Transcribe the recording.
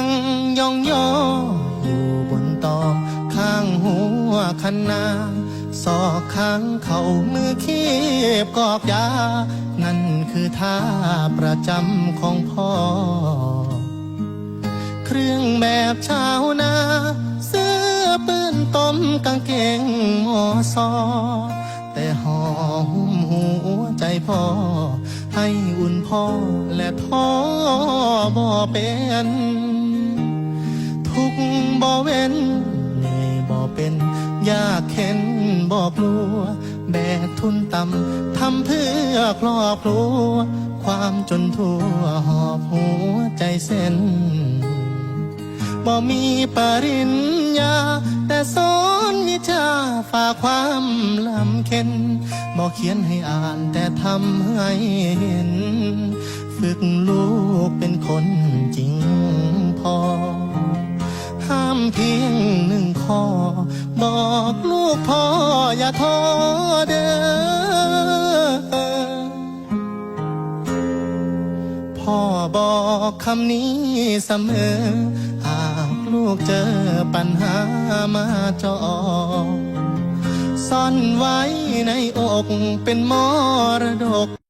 นั่งยองยออยู่บนตอกข้างหัวคันนาศอกข้างเขามือคีบกอกยา นั่นคือท่าประจำของพ่อ เครื่องแบบชาวนาเสื้อปืนต้มกางเกงมอซอ แต่ห่อหุ้มหัวใจพ่อ ให้อุ่นพ่อและท้อบ่เป็น เว้นเหนื่อยบ่เป็นยากเข็นบ่กลัว แบกทุนต่ำทำเพื่อครอบครัว ความจนทั่วหอบหัวใจเส้นบ่มีปริญญา แต่สอนวิชาฝากความลำเค็นบ่เขียนให้อ่านแต่ทำให้เห็น ฝึกลูกเป็น เพียงหนึ่งข้อ บอกลูกพ่ออย่าท้อเด้อพ่อบอกคำนี้เสมอ หากลูกเจอปัญหามาจอซ่อนไว้ในอกเป็นมรดก